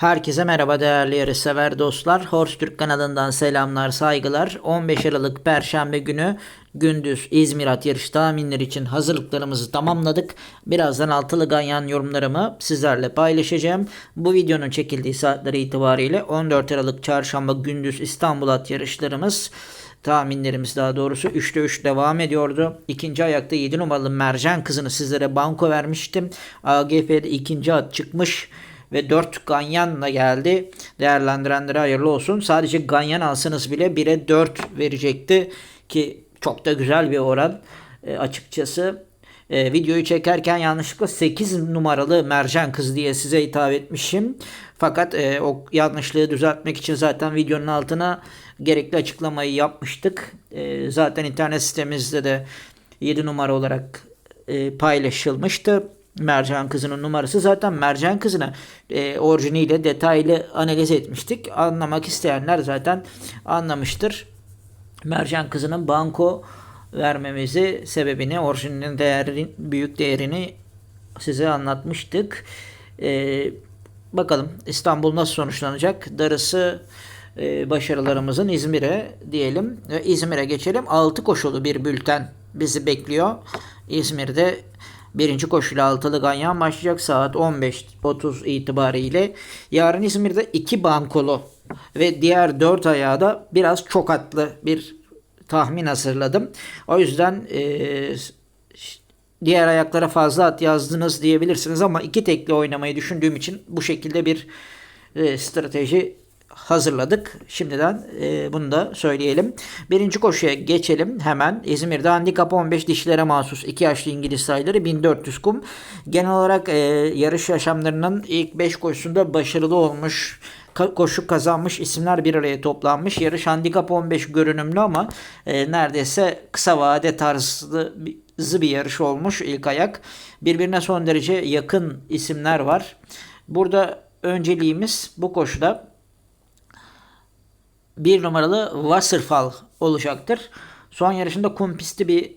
Herkese merhaba değerli yarışsever dostlar. Horse Türk kanalından selamlar, saygılar. 15 Aralık Perşembe günü gündüz İzmir at yarış tahminleri için hazırlıklarımızı tamamladık. Birazdan altılı ganyan yorumlarımı sizlerle paylaşacağım. Bu videonun çekildiği saatleri itibariyle 14 Aralık Çarşamba gündüz İstanbul at yarışlarımız tahminlerimiz daha doğrusu 3'te 3 devam ediyordu. İkinci ayakta 7 numaralı Mercan kızını sizlere banko vermiştim. AGF'de ikinci at çıkmış ve 4 ganyanla geldi. Değerlendirenlere hayırlı olsun. Sadece ganyan alsanız bile 1'e 4 verecekti ki çok da güzel bir oran e, açıkçası. E, videoyu çekerken yanlışlıkla 8 numaralı mercan kız diye size hitap etmişim. Fakat e, o yanlışlığı düzeltmek için zaten videonun altına gerekli açıklamayı yapmıştık. E, zaten internet sitemizde de 7 numara olarak e, paylaşılmıştı. Mercan kızının numarası zaten mercan kızını e, orijiniyle detaylı analiz etmiştik. Anlamak isteyenler zaten anlamıştır. Mercan kızının banko vermemizi sebebini orijinalinin değerin, büyük değerini size anlatmıştık. E, bakalım İstanbul nasıl sonuçlanacak? Darısı e, başarılarımızın İzmir'e diyelim. Ve İzmir'e geçelim. 6 koşulu bir bülten bizi bekliyor. İzmir'de Birinci koşuyla altılı ganyan başlayacak saat 15.30 itibariyle. Yarın İzmir'de iki bankolu ve diğer dört ayağı da biraz çok atlı bir tahmin hazırladım. O yüzden e, diğer ayaklara fazla at yazdınız diyebilirsiniz ama iki tekli oynamayı düşündüğüm için bu şekilde bir e, strateji hazırladık. Şimdiden e, bunu da söyleyelim. Birinci koşuya geçelim hemen. İzmir'de handikap 15 dişlere mahsus 2 yaşlı İngiliz sayıları 1400 kum. Genel olarak e, yarış yaşamlarının ilk 5 koşusunda başarılı olmuş koşu kazanmış isimler bir araya toplanmış. Yarış handikap 15 görünümlü ama e, neredeyse kısa vade tarzı bir yarış olmuş ilk ayak. Birbirine son derece yakın isimler var. Burada önceliğimiz bu koşuda bir numaralı Wasserfall olacaktır. Son yarışında kum pisti bir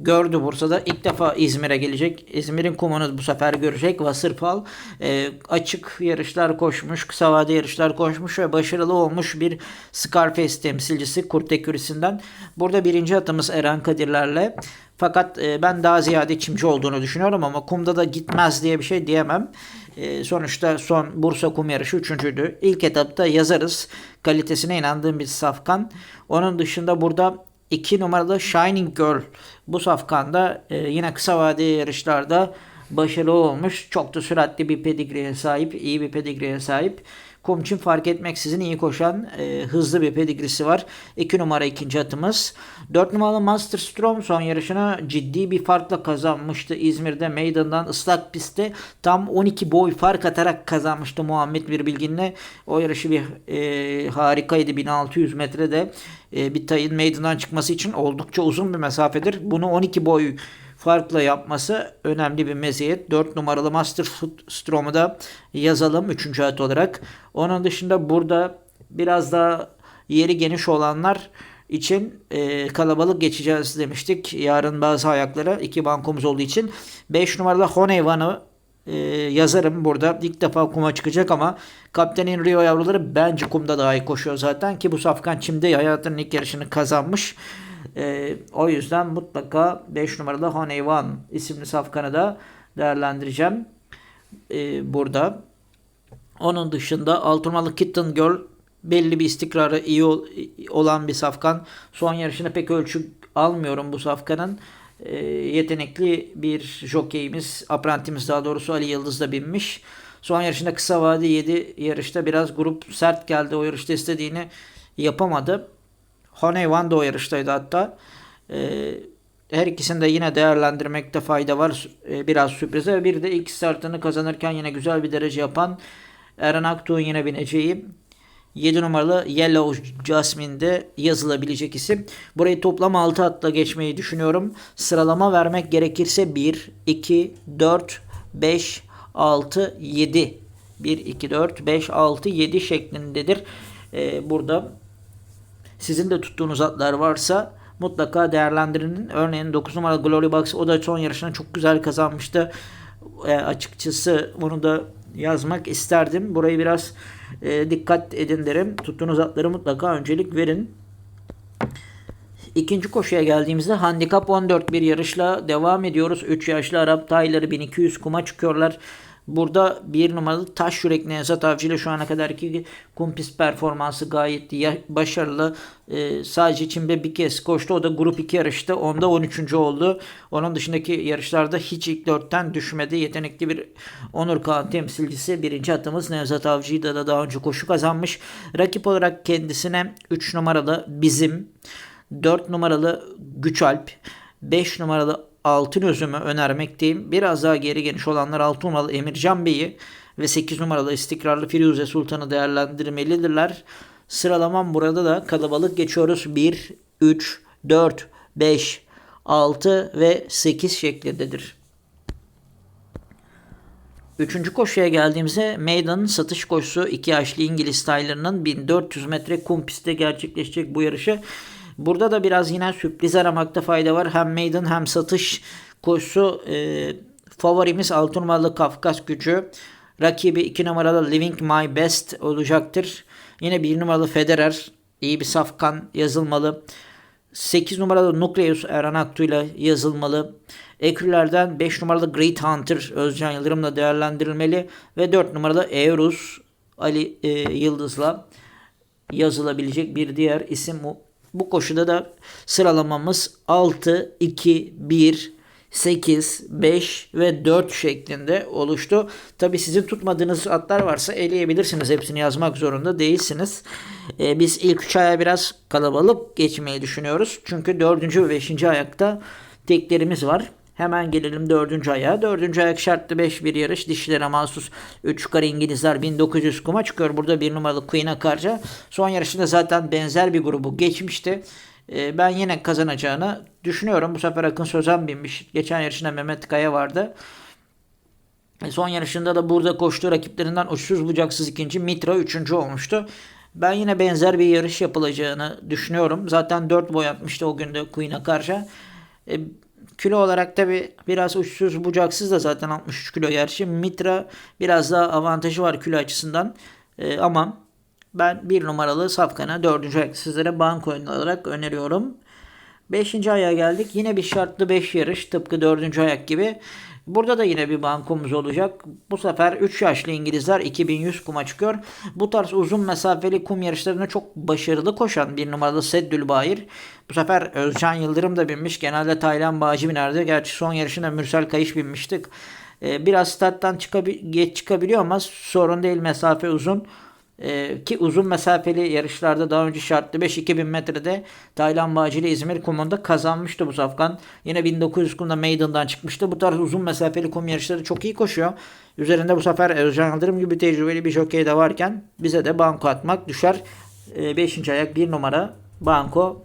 gördü Bursa'da. İlk defa İzmir'e gelecek. İzmir'in kumunu bu sefer görecek. Wasserfall e, açık yarışlar koşmuş, kısa vade yarışlar koşmuş ve başarılı olmuş bir Scarface temsilcisi Kurt Ekürisi'nden. Burada birinci atımız Eren Kadirler'le. Fakat e, ben daha ziyade çimci olduğunu düşünüyorum ama kumda da gitmez diye bir şey diyemem. E, sonuçta son Bursa kum yarışı üçüncüydü. İlk etapta yazarız. Kalitesine inandığım bir safkan. Onun dışında burada 2 numaralı Shining Girl. Bu safkanda e, yine kısa vadeli yarışlarda başarılı olmuş. Çok da süratli bir pedigreeye sahip, iyi bir pedigreeye sahip. Kumçin fark etmeksizin iyi koşan e, hızlı bir pedigrisi var. 2 numara ikinci atımız. 4 numaralı Master Strom son yarışını ciddi bir farkla kazanmıştı. İzmir'de meydandan ıslak pistte tam 12 boy fark atarak kazanmıştı Muhammed bir bilginle. O yarışı bir e, harikaydı. 1600 metrede e, bir tayın meydandan çıkması için oldukça uzun bir mesafedir. Bunu 12 boy farkla yapması önemli bir meziyet. 4 numaralı Master Strom'u da yazalım 3. at olarak. Onun dışında burada biraz daha yeri geniş olanlar için e, kalabalık geçeceğiz demiştik. Yarın bazı ayaklara iki bankomuz olduğu için 5 numaralı Honeyvan'ı e, yazarım burada. İlk defa kuma çıkacak ama Kaptenin Rio yavruları bence kumda daha iyi koşuyor zaten ki bu Safkan Çim'de hayatının ilk yarışını kazanmış. E, o yüzden mutlaka 5 numaralı Honey One isimli safkanı da değerlendireceğim. E, burada. Onun dışında 6 numaralı Kitten Girl belli bir istikrarı iyi olan bir safkan. Son yarışını pek ölçü almıyorum bu safkanın. E, yetenekli bir jokeyimiz, aprantimiz daha doğrusu Ali Yıldız da binmiş. Son yarışında kısa vade 7 yarışta biraz grup sert geldi. O yarışta istediğini yapamadı. Honey Van da o yarıştaydı hatta. E, her ikisini de yine değerlendirmekte fayda var. E, biraz sürprize. Bir de ilk startını kazanırken yine güzel bir derece yapan Eren Aktuğ'un yine bineceği 7 numaralı Yellow Jasmine'de yazılabilecek isim. Burayı toplam 6 atla geçmeyi düşünüyorum. Sıralama vermek gerekirse 1, 2, 4, 5, 6, 7. 1, 2, 4, 5, 6, 7 şeklindedir. Ee, burada sizin de tuttuğunuz atlar varsa mutlaka değerlendirin. Örneğin 9 numaralı Glory Box o da son yarışını çok güzel kazanmıştı. E, açıkçası bunu da yazmak isterdim. Burayı biraz e, dikkat edin derim. Tuttuğunuz atları mutlaka öncelik verin. İkinci koşuya geldiğimizde handikap 14 bir yarışla devam ediyoruz. 3 yaşlı Arap tayları 1200 kuma çıkıyorlar. Burada bir numaralı Taş Yürek Nevzat Avcı ile şu ana kadarki kumpis performansı gayet başarılı. Ee, sadece Çim'de bir kez koştu. O da grup 2 yarıştı. Onda 13. oldu. Onun dışındaki yarışlarda hiç ilk 4'ten düşmedi. Yetenekli bir Onur Kağan temsilcisi. Birinci atımız Nevzat Avcı'yı da daha önce koşu kazanmış. Rakip olarak kendisine 3 numaralı bizim 4 numaralı Güçalp, 5 numaralı Altın Özüm'ü önermekteyim. Biraz daha geri geniş olanlar 6 numaralı Emircan Bey'i ve 8 numaralı istikrarlı Firuze Sultan'ı değerlendirmelidirler. Sıralamam burada da kalabalık geçiyoruz. 1, 3, 4, 5, 6 ve 8 şeklindedir. Üçüncü koşuya geldiğimizde Maiden'ın satış koşusu 2 yaşlı İngiliz taylarının 1400 metre kum pistte gerçekleşecek bu yarışı. Burada da biraz yine sürpriz aramakta fayda var. Hem maiden hem satış koşusu e, favorimiz 6 numaralı Kafkas gücü. Rakibi 2 numaralı Living My Best olacaktır. Yine 1 numaralı Federer iyi bir safkan yazılmalı. 8 numaralı Nucleus Erhan Aktu ile yazılmalı. Ekürlerden 5 numaralı Great Hunter Özcan Yıldırım'la değerlendirilmeli. Ve 4 numaralı Eurus Ali e, Yıldız'la yazılabilecek bir diğer isim bu koşuda da sıralamamız 6, 2, 1, 8, 5 ve 4 şeklinde oluştu. Tabi sizin tutmadığınız atlar varsa eleyebilirsiniz. Hepsini yazmak zorunda değilsiniz. Ee, biz ilk 3 aya biraz kalabalık geçmeyi düşünüyoruz. Çünkü 4. ve 5. ayakta teklerimiz var. Hemen gelelim dördüncü ayağa. Dördüncü ayak şartlı 5 bir yarış. Dişlere mahsus 3 yukarı İngilizler 1900 kuma çıkıyor. Burada bir numaralı Queen Akarca. Son yarışında zaten benzer bir grubu geçmişti. Ee, ben yine kazanacağını düşünüyorum. Bu sefer Akın Sözen binmiş. Geçen yarışında Mehmet Kaya vardı. E, son yarışında da burada koştuğu rakiplerinden uçsuz bucaksız ikinci Mitra üçüncü olmuştu. Ben yine benzer bir yarış yapılacağını düşünüyorum. Zaten 4 boy atmıştı o günde Queen'a karşı. E, Kilo olarak tabi biraz uçsuz bucaksız da zaten 63 kilo gerçi. Mitra biraz daha avantajı var kilo açısından. Ee, ama ben bir numaralı Safkan'a dördüncü ayak sizlere banko olarak öneriyorum. Beşinci aya geldik. Yine bir şartlı 5 yarış tıpkı dördüncü ayak gibi. Burada da yine bir bankomuz olacak. Bu sefer 3 yaşlı İngilizler 2100 kuma çıkıyor. Bu tarz uzun mesafeli kum yarışlarında çok başarılı koşan bir numaralı Seddül Bahir. Bu sefer Özcan Yıldırım da binmiş. Genelde Taylan Bağcı binerdi. Gerçi son yarışında Mürsel Kayış binmiştik. Ee, biraz starttan çıkabi geç çıkabiliyor ama sorun değil mesafe uzun. Ee, ki uzun mesafeli yarışlarda daha önce şartlı 5-2000 metrede Taylan Bağcı ile İzmir kumunda kazanmıştı bu safkan. Yine 1900 kumda Maiden'dan çıkmıştı. Bu tarz uzun mesafeli kum yarışları çok iyi koşuyor. Üzerinde bu sefer Özcan Yıldırım gibi tecrübeli bir jokey de varken bize de banko atmak düşer. 5. Ee, ayak 1 numara banko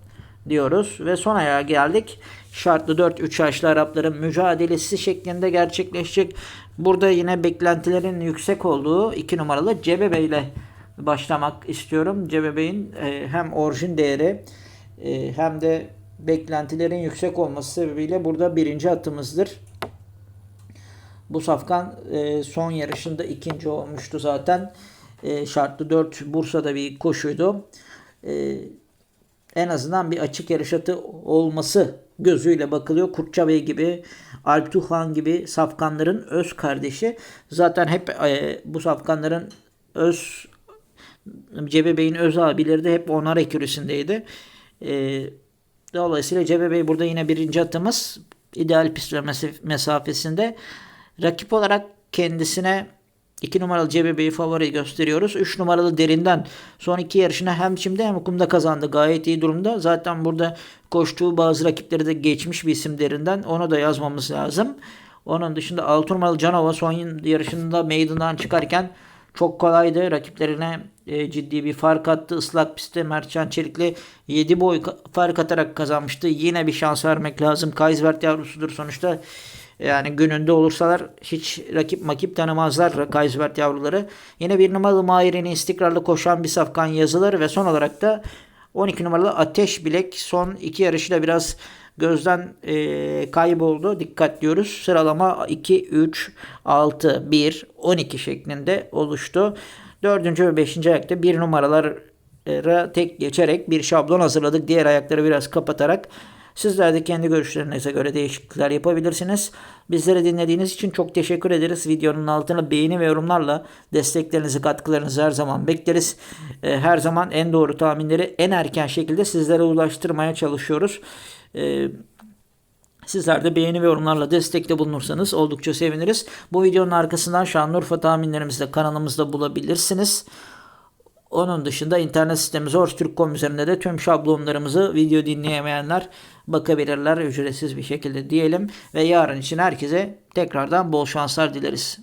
diyoruz. Ve son ayağa geldik. Şartlı 4-3 yaşlı Arapların mücadelesi şeklinde gerçekleşecek. Burada yine beklentilerin yüksek olduğu 2 numaralı Cebebe ile başlamak istiyorum. Cebebe'in e, hem orijin değeri e, hem de beklentilerin yüksek olması sebebiyle burada birinci atımızdır. Bu safkan e, son yarışında ikinci olmuştu zaten. Şartlı 4 Bursa'da bir koşuydu. En azından bir açık yarış atı olması gözüyle bakılıyor. Kurtça Bey gibi, Alp Tuhan gibi safkanların öz kardeşi. Zaten hep bu safkanların öz Cebe Bey'in öz abileri de hep onlar ekürüsündeydi. E, dolayısıyla Cebe Bey burada yine birinci atımız ideal pist mesafesinde. Rakip olarak kendisine 2 numaralı Cebebe'yi favori gösteriyoruz. 3 numaralı Derinden son iki yarışını hem şimdi hem kumda kazandı. Gayet iyi durumda. Zaten burada koştuğu bazı rakipleri de geçmiş bir isim Derinden. Onu da yazmamız lazım. Onun dışında 6 numaralı Canova son yarışında meydandan çıkarken çok kolaydı. Rakiplerine e, ciddi bir fark attı. Islak pistte Mertcan Çelikli 7 boy fark atarak kazanmıştı. Yine bir şans vermek lazım. Kaysvert yavrusudur sonuçta. Yani gününde olursalar hiç rakip makip tanımazlar Kaysvert yavruları. Yine bir numaralı Mahir'in istikrarlı koşan bir safkan yazıları ve son olarak da 12 numaralı Ateş Bilek son iki yarışıyla biraz gözden e, kayboldu. Dikkat diyoruz. Sıralama 2, 3, 6, 1, 12 şeklinde oluştu. Dördüncü ve beşinci ayakta bir numaralara tek geçerek bir şablon hazırladık. Diğer ayakları biraz kapatarak Sizler de kendi görüşlerinize göre değişiklikler yapabilirsiniz. Bizleri dinlediğiniz için çok teşekkür ederiz. Videonun altına beğeni ve yorumlarla desteklerinizi, katkılarınızı her zaman bekleriz. Ee, Her zaman en doğru tahminleri en erken şekilde sizlere ulaştırmaya çalışıyoruz. Ee, Sizler de beğeni ve yorumlarla destekte bulunursanız oldukça seviniriz. Bu videonun arkasından Şanlıurfa tahminlerimizi de kanalımızda bulabilirsiniz. Onun dışında internet sitemiz Orstürk.com üzerinde de tüm şablonlarımızı video dinleyemeyenler bakabilirler ücretsiz bir şekilde diyelim. Ve yarın için herkese tekrardan bol şanslar dileriz.